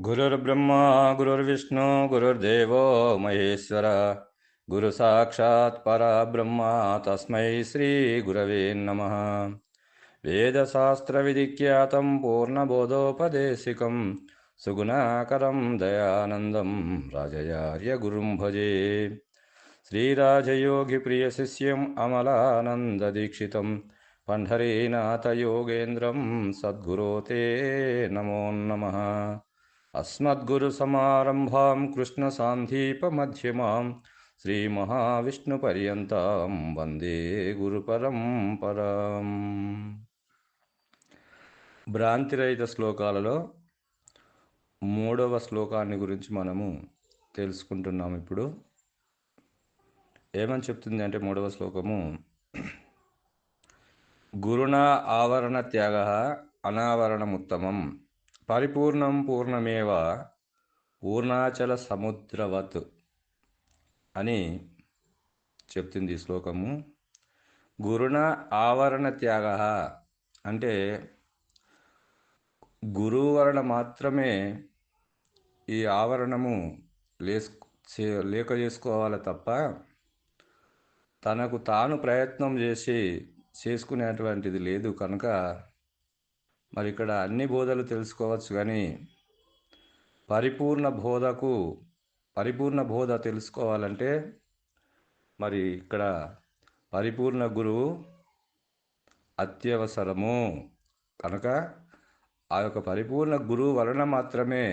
गुरुर्ब्रह्मा गुरुर्विष्णु गुरुर्देवो महेश्वर। गुरुसाक्षात् परब्रह्मा तस्मै श्रीगुरवे नमः। वेदशास्त्रविधिख्यातं पूर्णबोधोपदेशिकं सुगुणाकरं दयानन्दं राजयार्यगुरुं भजे। श्रीराजयोगिप्रियशिष्यम् अमलानन्ददीक्षितं पण्ढरीनाथयोगेन्द्रं सद्गुरो ते नमो नमः అస్మద్గురు సమారంభాం కృష్ణ సాంధీపమధ్యమాం శ్రీ మహావిష్ణు పర్యంతం వందే గురుపరంపరాం భ్రాంతిరహిత శ్లోకాలలో మూడవ శ్లోకాన్ని గురించి మనము తెలుసుకుంటున్నాం ఇప్పుడు. ఏమని చెప్తుంది అంటే మూడవ శ్లోకము గురుణ ఆవరణ త్యాగ అనావరణముత్తమం పరిపూర్ణం పూర్ణమేవ పూర్ణాచల సముద్రవత్ అని చెప్తుంది ఈ శ్లోకము. గురుణ ఆవరణ త్యాగ అంటే గురువు వలన మాత్రమే ఈ ఆవరణము లేస్ లేక చేసుకోవాలి తప్ప తనకు తాను ప్రయత్నం చేసి చేసుకునేటువంటిది లేదు. కనుక మరి ఇక్కడ అన్ని బోధలు తెలుసుకోవచ్చు కానీ పరిపూర్ణ బోధకు పరిపూర్ణ బోధ తెలుసుకోవాలంటే మరి ఇక్కడ పరిపూర్ణ గురువు అత్యవసరము. కనుక ఆ యొక్క పరిపూర్ణ గురువు వలన మాత్రమే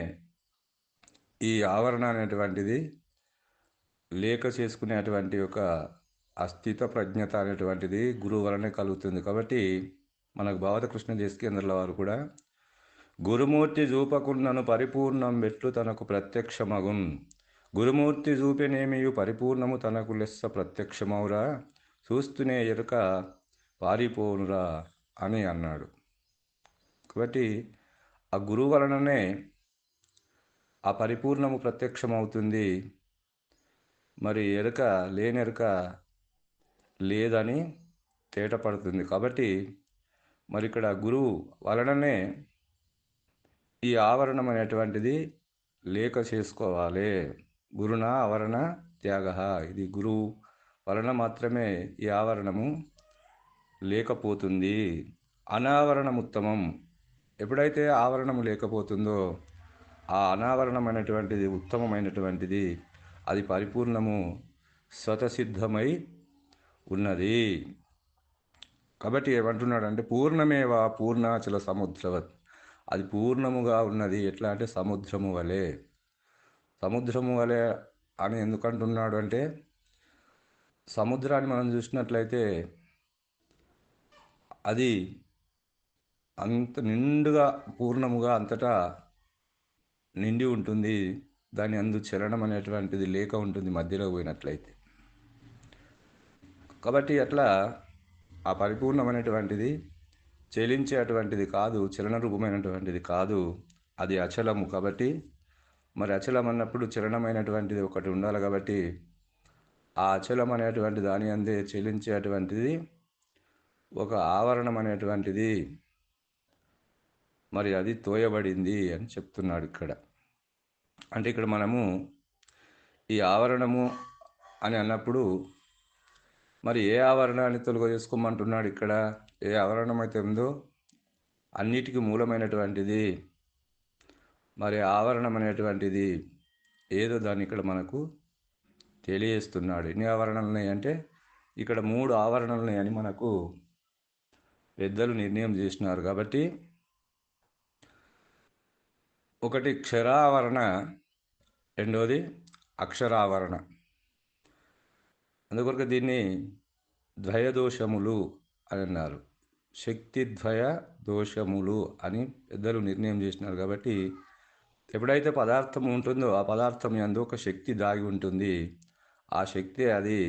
ఈ ఆవరణ అనేటువంటిది లేక చేసుకునేటువంటి ఒక అస్థిత ప్రజ్ఞత అనేటువంటిది గురువు వలనే కలుగుతుంది. కాబట్టి మనకు భావత కృష్ణ వారు కూడా గురుమూర్తి చూపకున్నను పరిపూర్ణం మెట్లు తనకు ప్రత్యక్షమగున్. గురుమూర్తి చూపెనేమియు పరిపూర్ణము తనకు లెస్స ప్రత్యక్షమవురా చూస్తూనే ఎరుక పారిపోనురా అని అన్నాడు. కాబట్టి ఆ గురువు వలననే ఆ పరిపూర్ణము ప్రత్యక్షమవుతుంది. మరి ఎరుక లేని ఎరుక లేదని తేటపడుతుంది. కాబట్టి మరి ఇక్కడ గురువు వలననే ఈ ఆవరణం అనేటువంటిది లేక చేసుకోవాలి. గురుణ ఆవరణ త్యాగ. ఇది గురువు వలన మాత్రమే ఈ ఆవరణము లేకపోతుంది. అనావరణం ఉత్తమం ఎప్పుడైతే ఆవరణము లేకపోతుందో ఆ అనావరణం అనేటువంటిది ఉత్తమమైనటువంటిది అది పరిపూర్ణము స్వతసిద్ధమై ఉన్నది. కాబట్టి ఏమంటున్నాడంటే పూర్ణమేవా పూర్ణాచల సముద్రవత్? అది పూర్ణముగా ఉన్నది. ఎట్లా అంటే సముద్రము వలె. సముద్రము వలె అని ఎందుకంటున్నాడు అంటే సముద్రాన్ని మనం చూసినట్లయితే అది అంత నిండుగా పూర్ణముగా అంతటా నిండి ఉంటుంది. దాని అందు చలనం అనేటువంటిది లేక ఉంటుంది మధ్యలో పోయినట్లయితే. కాబట్టి అట్లా ఆ పరిపూర్ణమైనటువంటిది చెలించేటువంటిది కాదు చలనరూపమైనటువంటిది కాదు అది అచలము కాబట్టి మరి అచలం అన్నప్పుడు చలనమైనటువంటిది ఒకటి ఉండాలి కాబట్టి ఆ అచలం అనేటువంటి దాని అందే చెలించేటువంటిది ఒక ఆవరణం అనేటువంటిది మరి అది తోయబడింది అని చెప్తున్నాడు ఇక్కడ. అంటే ఇక్కడ మనము ఈ ఆవరణము అని అన్నప్పుడు మరి ఏ ఆవరణాన్ని తొలగ చేసుకోమంటున్నాడు ఇక్కడ? ఏ ఆవరణం అయితే ఉందో అన్నిటికీ మూలమైనటువంటిది. మరి ఆవరణం అనేటువంటిది ఏదో దాన్ని ఇక్కడ మనకు తెలియజేస్తున్నాడు. ఎన్ని ఆవరణలు ఉన్నాయంటే ఇక్కడ మూడు ఆవరణలు ఉన్నాయని మనకు పెద్దలు నిర్ణయం చేసినారు. కాబట్టి ఒకటి క్షరావరణ రెండవది అక్షరావరణ. అందుకొరకు దీన్ని ద్వయదోషములు అని అన్నారు. శక్తిద్వయ దోషములు అని పెద్దలు నిర్ణయం చేసినారు కాబట్టి ఎప్పుడైతే పదార్థం ఉంటుందో ఆ పదార్థం ఎందు ఒక శక్తి దాగి ఉంటుంది. ఆ శక్తి అది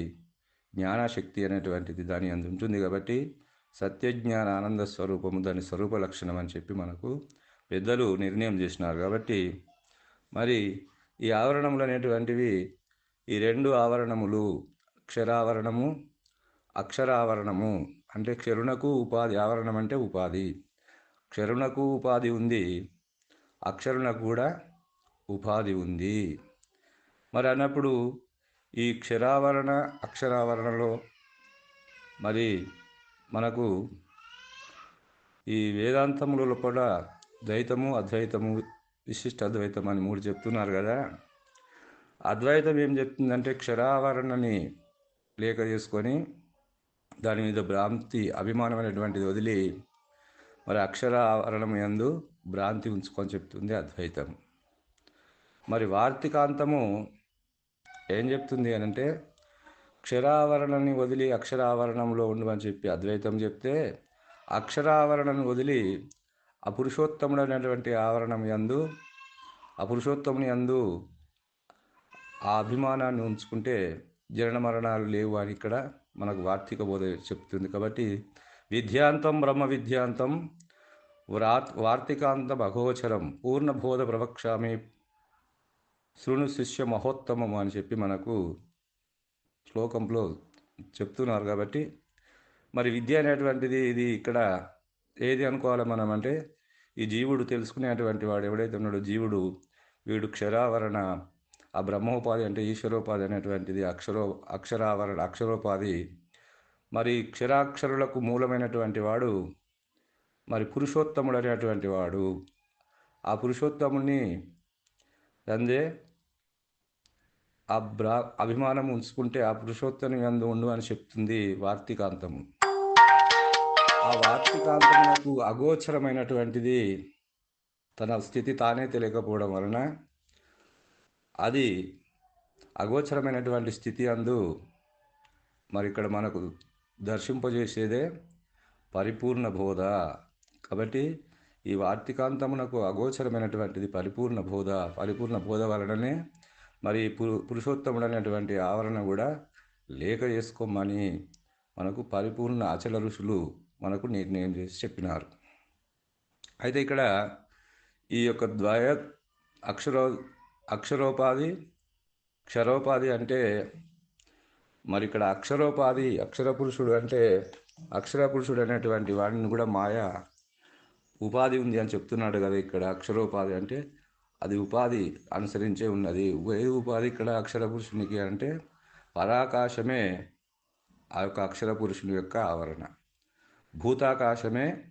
జ్ఞానశక్తి అనేటువంటిది దాని అందు ఉంటుంది కాబట్టి సత్యజ్ఞాన ఆనంద స్వరూపము దాని స్వరూప లక్షణం అని చెప్పి మనకు పెద్దలు నిర్ణయం చేసినారు కాబట్టి మరి ఈ ఆవరణములు అనేటువంటివి ఈ రెండు ఆవరణములు క్షరావరణము అక్షరావరణము. అంటే క్షరుణకు ఉపాధి ఆవరణం అంటే ఉపాధి. క్షరుణకు ఉపాధి ఉంది అక్షరులకు కూడా ఉపాధి ఉంది. మరి అన్నప్పుడు ఈ క్షరావరణ అక్షరావరణలో మరి మనకు ఈ వేదాంతములలో కూడా ద్వైతము అద్వైతము విశిష్ట అద్వైతం అని మూడు చెప్తున్నారు కదా. అద్వైతం ఏం చెప్తుందంటే క్షరావరణని లేక చేసుకొని దాని మీద భ్రాంతి అభిమానమైనటువంటిది వదిలి మరి అక్షర ఆవరణం యందు భ్రాంతి ఉంచుకొని చెప్తుంది అద్వైతం. మరి వార్తికాంతము ఏం చెప్తుంది అని అంటే క్షరావరణని వదిలి అక్షరావరణంలో ఉండమని చెప్పి అద్వైతం చెప్తే అక్షరావరణను వదిలి అపురుషోత్తముడు అనేటువంటి ఆవరణం యందు అపురుషోత్తముని యందు ఆ అభిమానాన్ని ఉంచుకుంటే జనన మరణాలు లేవు అని ఇక్కడ మనకు వార్తిక బోధ చెప్తుంది కాబట్టి విద్యాంతం బ్రహ్మ విద్యాంతం వ్రా వార్తికాంతం అగోచరం పూర్ణ బోధ ప్రవక్షామి శృణు శిష్య మహోత్తమం అని చెప్పి మనకు శ్లోకంలో చెప్తున్నారు కాబట్టి మరి విద్య అనేటువంటిది ఇది ఇక్కడ ఏది అనుకోవాలి మనం అంటే ఈ జీవుడు తెలుసుకునేటువంటి వాడు ఎవడైతే ఉన్నాడో జీవుడు వీడు క్షరావరణ ఆ బ్రహ్మోపాధి అంటే ఈశ్వరోపాధి అనేటువంటిది అక్షరో అక్షరావరణ అక్షరోపాధి. మరి క్షరాక్షరులకు మూలమైనటువంటి వాడు మరి పురుషోత్తముడు అనేటువంటి వాడు. ఆ పురుషోత్తముని అందే ఆ బ్రా అభిమానం ఉంచుకుంటే ఆ పురుషోత్తము అందు ఉండు అని చెప్తుంది వార్తికాంతము. ఆ వార్తికాంతమునకు అగోచరమైనటువంటిది తన స్థితి తానే తెలియకపోవడం వలన అది అగోచరమైనటువంటి స్థితి అందు మరి ఇక్కడ మనకు దర్శింపజేసేదే పరిపూర్ణ బోధ. కాబట్టి ఈ వార్తికాంతమునకు అగోచరమైనటువంటిది పరిపూర్ణ బోధ. పరిపూర్ణ బోధ వలననే మరి పురు పురుషోత్తముడు అనేటువంటి ఆవరణ కూడా లేఖ చేసుకోమని మనకు పరిపూర్ణ అచల ఋషులు మనకు నిర్ణయం చేసి చెప్పినారు. అయితే ఇక్కడ ఈ యొక్క ద్వయ అక్షర అక్షరోపాధి క్షరోపాధి అంటే మరి ఇక్కడ అక్షరోపాధి అక్షర పురుషుడు అంటే అక్షర పురుషుడు అనేటువంటి వాడిని కూడా మాయ ఉపాధి ఉంది అని చెప్తున్నాడు కదా ఇక్కడ. అక్షరోపాధి అంటే అది ఉపాధి అనుసరించే ఉన్నది. ఏ ఉపాధి ఇక్కడ అక్షర పురుషునికి అంటే పరాకాశమే ఆ యొక్క అక్షర పురుషుని యొక్క ఆవరణ. భూతాకాశమే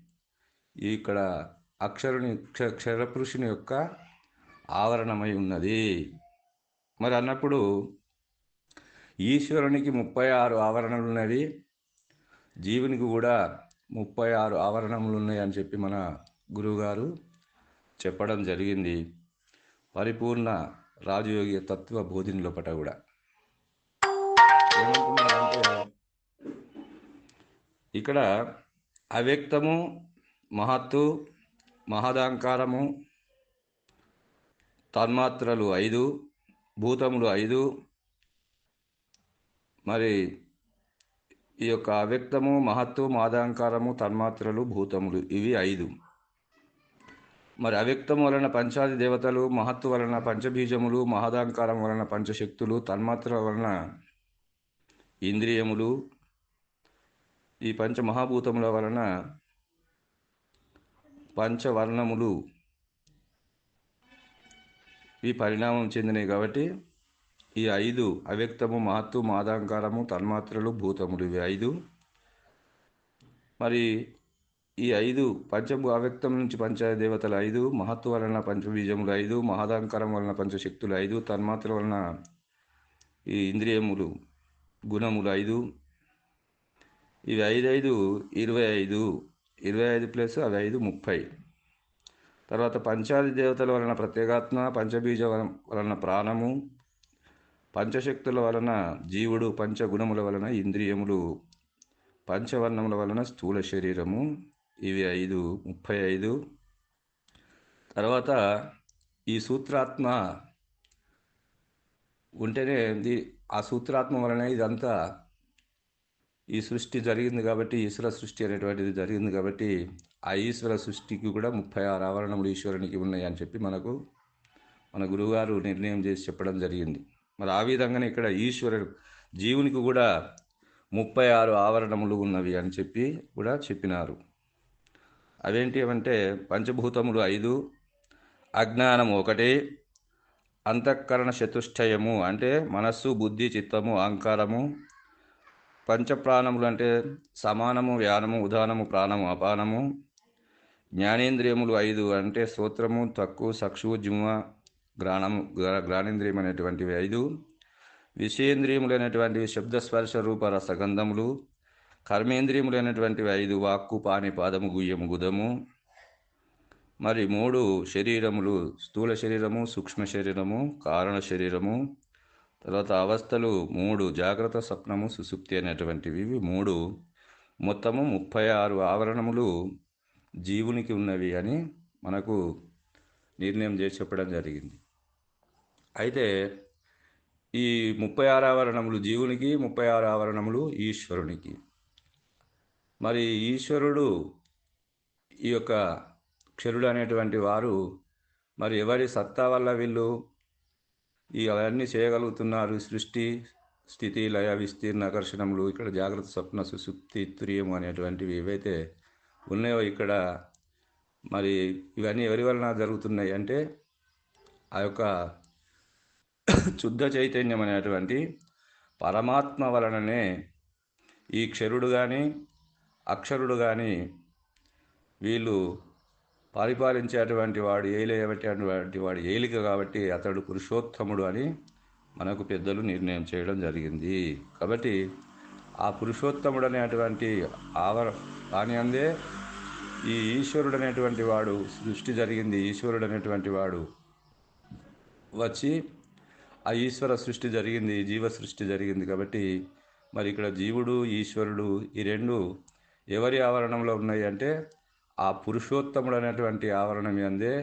ఇక్కడ అక్షరుని క్ష క్షర పురుషుని యొక్క ఆవరణమై ఉన్నది. మరి అన్నప్పుడు ఈశ్వరునికి ముప్పై ఆరు ఆవరణలు ఉన్నది జీవునికి కూడా ముప్పై ఆరు ఆవరణములు ఉన్నాయని చెప్పి మన గురువుగారు చెప్పడం జరిగింది. పరిపూర్ణ రాజయోగి తత్వ బోధిని లోపట కూడా. ఇక్కడ అవ్యక్తము మహత్తు మహదాంకారము తన్మాత్రలు ఐదు భూతములు ఐదు. మరి ఈ యొక్క అవ్యక్తము మహత్వం మాదాంకారము తన్మాత్రలు భూతములు ఇవి ఐదు. మరి అవ్యక్తం వలన పంచాది దేవతలు మహత్తు వలన పంచబీజములు మహదాంకారం వలన పంచశక్తులు తన్మాత్ర వలన ఇంద్రియములు. ఈ పంచమహాభూతముల వలన పంచవర్ణములు. ఈ పరిణామం చెందినవి కాబట్టి ఈ ఐదు అవ్యక్తము మహత్తు మాదాంకారము తన్మాత్రలు భూతములు ఇవి ఐదు. మరి ఈ ఐదు పంచభూ అవ్యక్తం నుంచి పంచదేవతలు ఐదు మహత్తు వలన పంచబీజములు ఐదు మహదాంకారం వలన పంచశక్తులు ఐదు తన్మాత్ర వలన ఈ ఇంద్రియములు గుణములు ఐదు. ఇవి ఐదు ఐదు ఇరవై ఐదు. ఇరవై ఐదు ప్లస్ అవి ఐదు ముప్పై. తర్వాత పంచాది దేవతల వలన ప్రత్యేగాత్మ పంచబీజ వలన ప్రాణము పంచశక్తుల వలన జీవుడు పంచగుణముల వలన ఇంద్రియములు పంచవర్ణముల వలన స్థూల శరీరము. ఇవి ఐదు ముప్పై ఐదు. తర్వాత ఈ సూత్రాత్మ ఉంటేనే ది ఆ సూత్రాత్మ వలన ఇదంతా ఈ సృష్టి జరిగింది కాబట్టి ఈశ్వర సృష్టి అనేటువంటిది జరిగింది కాబట్టి ఆ ఈశ్వర సృష్టికి కూడా ముప్పై ఆరు ఆవరణములు ఈశ్వరునికి ఉన్నాయి అని చెప్పి మనకు మన గురువుగారు నిర్ణయం చేసి చెప్పడం జరిగింది. మరి ఆ విధంగానే ఇక్కడ ఈశ్వరుడు జీవునికి కూడా ముప్పై ఆరు ఆవరణములు ఉన్నవి అని చెప్పి కూడా చెప్పినారు. అవేంటి అంటే పంచభూతములు ఐదు అజ్ఞానం ఒకటి అంతఃకరణ చతుష్టయము అంటే మనస్సు బుద్ధి చిత్తము అహంకారము పంచప్రాణములు అంటే సమానము వ్యానము ఉదానము ప్రాణము అపానము జ్ఞానేంద్రియములు ఐదు అంటే స్తోత్రము తక్కు చక్షు జిమ్మ గ్రాణము గ్రాణేంద్రియం అనేటువంటివి ఐదు. విషయేంద్రియములు అనేటువంటివి శబ్దస్పర్శ రూప రసగంధములు కర్మేంద్రియములు అనేటువంటివి ఐదు వాక్కు పాని పాదము గుయ్యము గుదము. మరి మూడు శరీరములు స్థూల శరీరము సూక్ష్మ శరీరము కారణ శరీరము. తర్వాత అవస్థలు మూడు జాగ్రత్త స్వప్నము సుసుప్తి అనేటువంటివి ఇవి మూడు. మొత్తము ముప్పై ఆరు ఆవరణములు. జీవునికి ఉన్నవి అని మనకు నిర్ణయం చేసి చెప్పడం జరిగింది. అయితే ఈ ముప్పై ఆరు ఆవరణములు జీవునికి ముప్పై ఆరు ఆవరణములు ఈశ్వరునికి. మరి ఈశ్వరుడు ఈ యొక్క క్షరుడు అనేటువంటి వారు మరి ఎవరి సత్తా వల్ల వీళ్ళు ఈ అవన్నీ చేయగలుగుతున్నారు? సృష్టి స్థితి లయ విస్తీర్ణ ఆకర్షణములు ఇక్కడ జాగ్రత్త స్వప్న సుసుప్తి త్రియము అనేటువంటివి ఏవైతే ఉన్నాయో ఇక్కడ? మరి ఇవన్నీ ఎవరి వలన జరుగుతున్నాయి అంటే ఆ యొక్క శుద్ధ చైతన్యం అనేటువంటి పరమాత్మ వలననే ఈ క్షరుడు కానీ అక్షరుడు కానీ వీళ్ళు పరిపాలించేటువంటి వాడు ఏలేటువంటి వాడు ఏలిక కాబట్టి అతడు పురుషోత్తముడు అని మనకు పెద్దలు నిర్ణయం చేయడం జరిగింది. కాబట్టి ఆ పురుషోత్తముడు అనేటువంటి ఆవర దాని అందే ఈ ఈశ్వరుడు అనేటువంటి వాడు సృష్టి జరిగింది ఈశ్వరుడు అనేటువంటి వాడు వచ్చి ఆ ఈశ్వర సృష్టి జరిగింది జీవ సృష్టి జరిగింది కాబట్టి మరి ఇక్కడ జీవుడు ఈశ్వరుడు ఈ రెండు ఎవరి ఆవరణంలో ఉన్నాయి అంటే ఆ పురుషోత్తముడు అనేటువంటి ఆవరణం అందే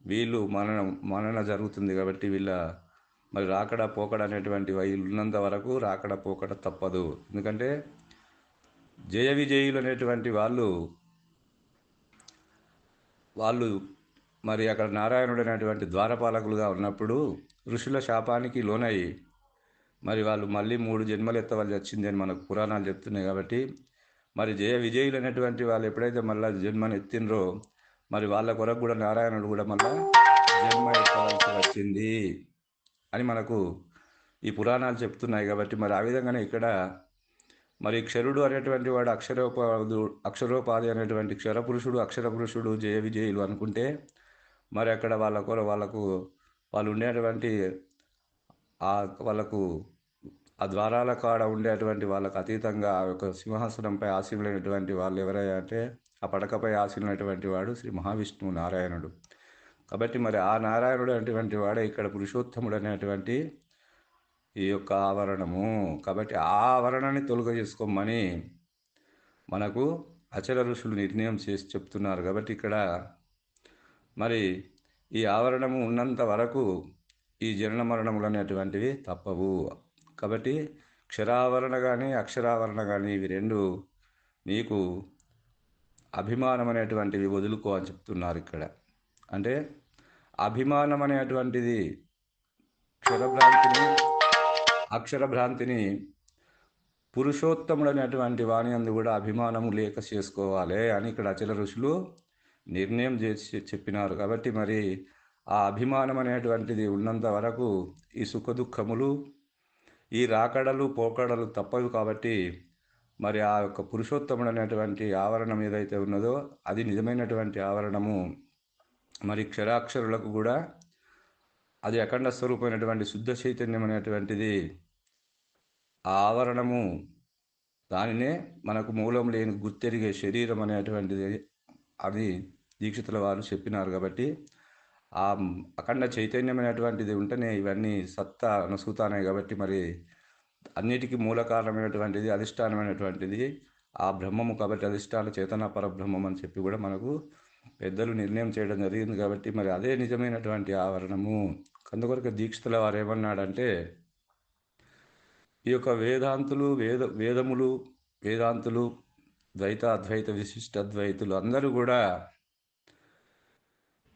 వీళ్ళు మనన మనన జరుగుతుంది కాబట్టి వీళ్ళ మరి రాకడ పోకడ అనేటువంటి వై ఉన్నంత వరకు రాకడ పోకడ తప్పదు. ఎందుకంటే జయ విజయులు అనేటువంటి వాళ్ళు వాళ్ళు మరి అక్కడ నారాయణుడు అనేటువంటి ద్వారపాలకులుగా ఉన్నప్పుడు ఋషుల శాపానికి లోనయ్యి మరి వాళ్ళు మళ్ళీ మూడు జన్మలు ఎత్తవలసి వచ్చింది అని మనకు పురాణాలు చెప్తున్నాయి కాబట్టి మరి జయ విజయులు అనేటువంటి వాళ్ళు ఎప్పుడైతే మళ్ళీ జన్మను ఎత్తినరో మరి వాళ్ళ కొరకు కూడా నారాయణుడు కూడా మళ్ళీ జన్మ ఎత్తవలసి వచ్చింది. అని మనకు ఈ పురాణాలు చెప్తున్నాయి కాబట్టి మరి ఆ విధంగానే ఇక్కడ మరి క్షరుడు అనేటువంటి వాడు అక్షరోపాదు అక్షరోపాధి అనేటువంటి క్షరపురుషుడు అక్షరపురుషుడు జయ విజయులు అనుకుంటే మరి అక్కడ వాళ్ళ కొర వాళ్ళకు వాళ్ళు ఉండేటువంటి ఆ వాళ్ళకు ఆ ద్వారాల కాడ ఉండేటువంటి వాళ్ళకు అతీతంగా ఆ యొక్క సింహాసనంపై ఆశీనులైనటువంటి వాళ్ళు ఎవరయ్యా అంటే ఆ పడకపై ఆశీనులైనటువంటి వాడు శ్రీ మహావిష్ణువు నారాయణుడు. కాబట్టి మరి ఆ నారాయణుడు అనేటువంటి వాడే ఇక్కడ పురుషోత్తముడు అనేటువంటి ఈ యొక్క ఆవరణము. కాబట్టి ఆ ఆవరణని తొలగ చేసుకోమని మనకు అచల ఋషులు నిర్ణయం చేసి చెప్తున్నారు. కాబట్టి ఇక్కడ మరి ఈ ఆవరణము ఉన్నంత వరకు ఈ జనన మరణములు అనేటువంటివి తప్పవు. కాబట్టి క్షరావరణ కానీ అక్షరావరణ కానీ ఇవి రెండు నీకు అభిమానం అనేటువంటివి వదులుకో అని చెప్తున్నారు ఇక్కడ. అంటే అభిమానం అనేటువంటిది క్షరభ్రాంతిని అక్షరభ్రాంతిని పురుషోత్తముడు అనేటువంటి వాణి అందు కూడా అభిమానము లేక చేసుకోవాలి అని ఇక్కడ అచల ఋషులు నిర్ణయం చేసి చెప్పినారు. కాబట్టి మరి ఆ అభిమానం అనేటువంటిది ఉన్నంత వరకు ఈ సుఖ దుఃఖములు ఈ రాకడలు పోకడలు తప్పవు కాబట్టి మరి ఆ యొక్క పురుషోత్తముడు అనేటువంటి ఆవరణం ఏదైతే ఉన్నదో అది నిజమైనటువంటి ఆవరణము మరి క్షరాక్షరులకు కూడా అది అఖండ స్వరూపమైనటువంటి శుద్ధ చైతన్యం అనేటువంటిది ఆ ఆవరణము దానినే మనకు మూలం లేని గుర్తెరిగే శరీరం అనేటువంటిది అది దీక్షితుల వారు చెప్పినారు కాబట్టి ఆ అఖండ చైతన్యం అనేటువంటిది ఉంటేనే ఇవన్నీ సత్తా నసుగుతానాయి కాబట్టి మరి అన్నిటికీ మూల కారణమైనటువంటిది అధిష్టానమైనటువంటిది ఆ బ్రహ్మము కాబట్టి అధిష్టాన చేతన పరబ్రహ్మం అని చెప్పి కూడా మనకు పెద్దలు నిర్ణయం చేయడం జరిగింది కాబట్టి మరి అదే నిజమైనటువంటి ఆవరణము. అందుకొరకు దీక్షితుల వారు ఏమన్నాడంటే ఈ యొక్క వేదాంతులు వేద వేదములు వేదాంతులు ద్వైత అద్వైత విశిష్ట అద్వైతులు అందరూ కూడా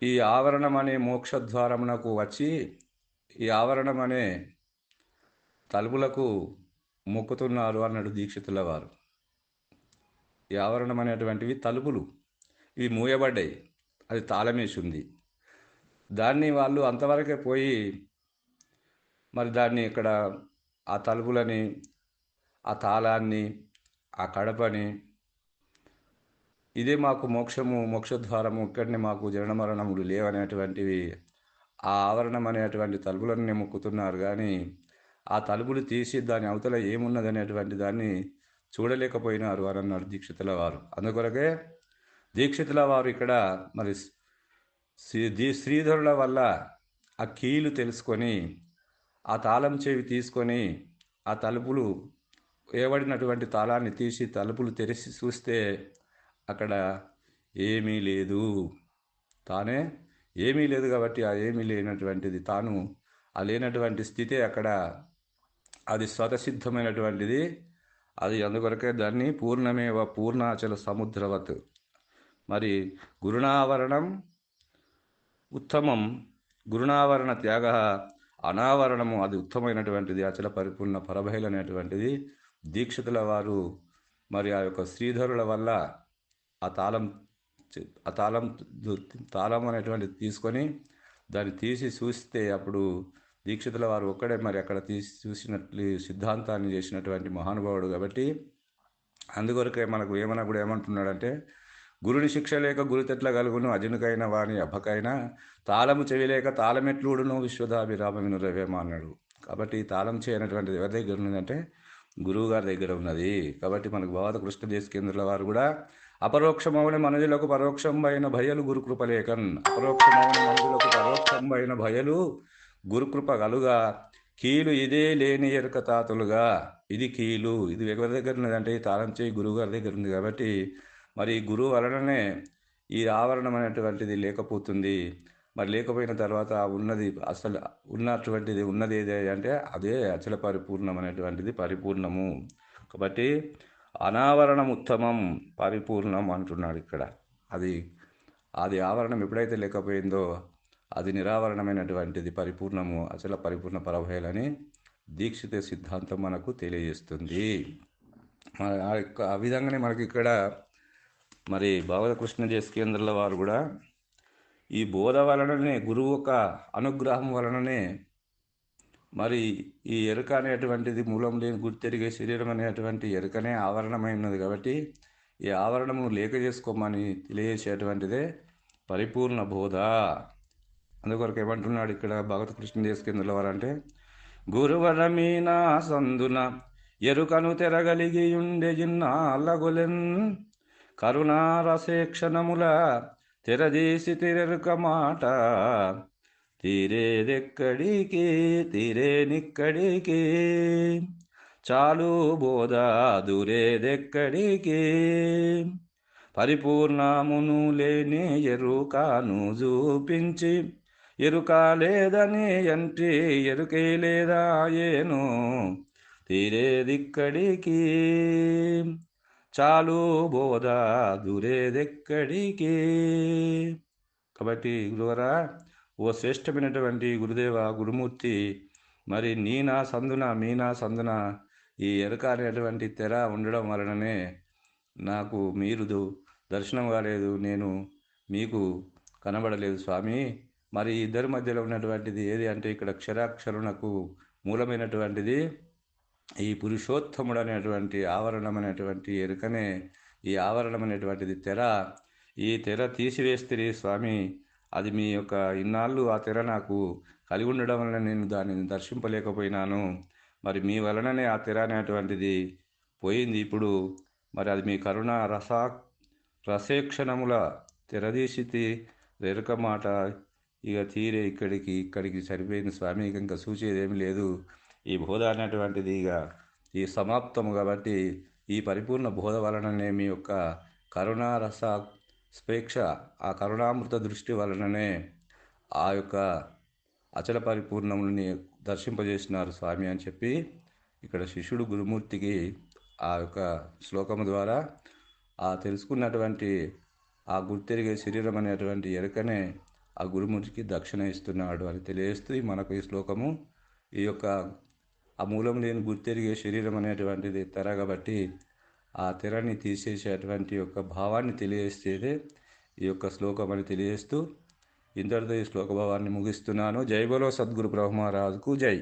ఈ ఆవరణం అనే మోక్షద్వారమునకు వచ్చి ఈ ఆవరణం అనే తలుపులకు మొక్కుతున్నారు అన్నాడు దీక్షితుల వారు. ఈ ఆవరణం అనేటువంటివి తలుపులు. ఇవి మూయబడ్డాయి. అది తాళమేసి ఉంది దాన్ని వాళ్ళు అంతవరకే పోయి మరి దాన్ని ఇక్కడ ఆ తలుపులని ఆ తాళాన్ని ఆ కడపని ఇదే మాకు మోక్షము మోక్షద్వారము ఇక్కడనే మాకు జనన మరణములు లేవనేటువంటివి ఆ ఆవరణం అనేటువంటి తలుపులను మొక్కుతున్నారు. కానీ ఆ తలుపులు తీసి దాని అవతల ఏమున్నది అనేటువంటి దాన్ని చూడలేకపోయినారు అని అన్నారు దీక్షితుల వారు. అందుకొరకే దీక్షితుల వారు ఇక్కడ మరి శ్రీ శ్రీధరుల వల్ల ఆ కీలు తెలుసుకొని ఆ తాళం చెవి తీసుకొని ఆ తలుపులు వేయబడినటువంటి తాళాన్ని తీసి తలుపులు తెరిచి చూస్తే అక్కడ ఏమీ లేదు. తానే ఏమీ లేదు కాబట్టి ఆ ఏమీ లేనటువంటిది. తాను ఆ లేనటువంటి స్థితి అక్కడ అది స్వతసిద్ధమైనటువంటిది. అది అందుకొరకే దాన్ని పూర్ణమేవ పూర్ణాచల సముద్రవత్. మరి గురుణావరణం ఉత్తమం. గురుణావరణ త్యాగ అనావరణము అది ఉత్తమైనటువంటిది అచల పరిపూర్ణ పరభైలు అనేటువంటిది. దీక్షితుల వారు మరి ఆ యొక్క శ్రీధరుల వల్ల ఆ తాళం ఆ తాళం తాళం అనేటువంటిది తీసుకొని దాన్ని తీసి చూస్తే అప్పుడు దీక్షితుల వారు ఒక్కడే మరి అక్కడ తీసి చూసినట్లు సిద్ధాంతాన్ని చేసినటువంటి మహానుభావుడు కాబట్టి అందుకొరకే మనకు ఏమన్నా కూడా ఏమంటున్నాడంటే గురుని శిక్ష లేక గురుతెట్ల గలుగును అజునికైన వాని అబ్బకైనా తాళము చెవిలేక తాళమెట్లుడును విశ్వదాభిరామ వినురవేమ అన్నాడు. కాబట్టి తాళం చేయనటువంటిది ఎవరి దగ్గర ఉన్నదంటే గురువు గారి దగ్గర ఉన్నది. కాబట్టి మనకు భగవత కృష్ణదేశ కేంద్రుల వారు కూడా అపరోక్షమౌని మనుజులకు పరోక్షమైన భయలు గురుకృపలేకన్ అపరోక్షమౌని మనుజులకు పరోక్షమైన భయలు గురుకృప గలుగా. కీలు ఇదే లేని ఎరుక తాతులుగా. ఇది కీలు. ఇది ఎవరి దగ్గర ఉన్నదంటే ఈ తాళం చేయి గురువు గారి దగ్గర ఉంది కాబట్టి మరి గురువు వలననే ఈ ఆవరణం అనేటువంటిది లేకపోతుంది. మరి లేకపోయిన తర్వాత ఉన్నది అసలు ఉన్నటువంటిది ఉన్నది ఏది అంటే అదే అచల పరిపూర్ణం అనేటువంటిది పరిపూర్ణము. కాబట్టి అనావరణం ఉత్తమం పరిపూర్ణం అంటున్నాడు ఇక్కడ. అది అది ఆవరణం ఎప్పుడైతే లేకపోయిందో అది నిరావరణమైనటువంటిది పరిపూర్ణము అచల పరిపూర్ణ పరభయలని దీక్షిత సిద్ధాంతం మనకు తెలియజేస్తుంది. ఆ విధంగానే మనకి ఇక్కడ మరి భగవత కృష్ణ చేసి వారు కూడా ఈ బోధ వలననే గురువు యొక్క అనుగ్రహం వలననే మరి ఈ ఎరుక అనేటువంటిది మూలం లేని గుర్తెరిగే శరీరం అనేటువంటి ఎరుకనే ఆవరణమైనది కాబట్టి ఈ ఆవరణము లేక చేసుకోమని తెలియజేసేటువంటిదే పరిపూర్ణ బోధ. అందుకొరకు ఏమంటున్నాడు ఇక్కడ భగవత కృష్ణ వారు వారంటే గురువర మీనా సందున ఎరుకను తెరగలిగి ఉండే జిన్నాళ్ళగొలెన్ కరుణారసేక్షణముల తెరదీసి తిరెరుక మాట. తీరేదెక్కడికి తీరేనిక్కడికి చాలు బోధ దూరేదెక్కడికి పరిపూర్ణమును లేని ఎరుకాను చూపించి ఎరుక లేదని అంటే ఎరుకే లేదా ఏను. తీరేదిక్కడికి చాలు బోధ దూరేదెక్కడికి? కాబట్టి గురువరా ఓ శ్రేష్టమైనటువంటి గురుదేవ గురుమూర్తి మరి నీనా సందున మీనా సందున ఈ ఎరుక అనేటువంటి తెర ఉండడం వలననే నాకు మీరు దర్శనం కాలేదు నేను మీకు కనబడలేదు స్వామి. మరి ఇద్దరి మధ్యలో ఉన్నటువంటిది ఏది అంటే ఇక్కడ క్షరాక్షరునకు మూలమైనటువంటిది ఈ పురుషోత్తముడు అనేటువంటి ఎరుకనే ఈ ఆవరణమనేటువంటిది తెర. ఈ తెర తీసివేస్తే స్వామి అది మీ యొక్క ఇన్నాళ్ళు ఆ తెర నాకు కలిగి ఉండడం వలన నేను దానిని దర్శింపలేకపోయినాను. మరి మీ వలననే ఆ తెర అనేటువంటిది పోయింది ఇప్పుడు. మరి అది మీ కరుణ రసా రసేక్షణముల తెరదీసితి రెరుక మాట ఇక తీరే ఇక్కడికి ఇక్కడికి సరిపోయింది స్వామి. ఇంకా సూచేదేమి లేదు. ఈ బోధ అనేటువంటిది ఇక ఈ సమాప్తము కాబట్టి ఈ పరిపూర్ణ బోధ వలననే మీ యొక్క కరుణారస స్పేక్ష ఆ కరుణామృత దృష్టి వలననే ఆ యొక్క అచల పరిపూర్ణముని దర్శింపజేసినారు స్వామి అని చెప్పి ఇక్కడ శిష్యుడు గురుమూర్తికి ఆ యొక్క శ్లోకము ద్వారా ఆ తెలుసుకున్నటువంటి ఆ గుర్తెరిగే శరీరం అనేటువంటి ఎరుకనే ఆ గురుమూర్తికి దక్షిణ ఇస్తున్నాడు అని తెలియజేస్తూ మనకు ఈ శ్లోకము ఈ యొక్క ఆ మూలం లేని గుర్తెరిగే శరీరం అనేటువంటిది తెర కాబట్టి ఆ తెరని తీసేసేటువంటి యొక్క భావాన్ని తెలియజేసేదే ఈ యొక్క శ్లోకం అని తెలియజేస్తూ ఇంతటితో ఈ శ్లోక భావాన్ని ముగిస్తున్నాను. జై బలో సద్గురు బ్రహ్మరాజుకు జై.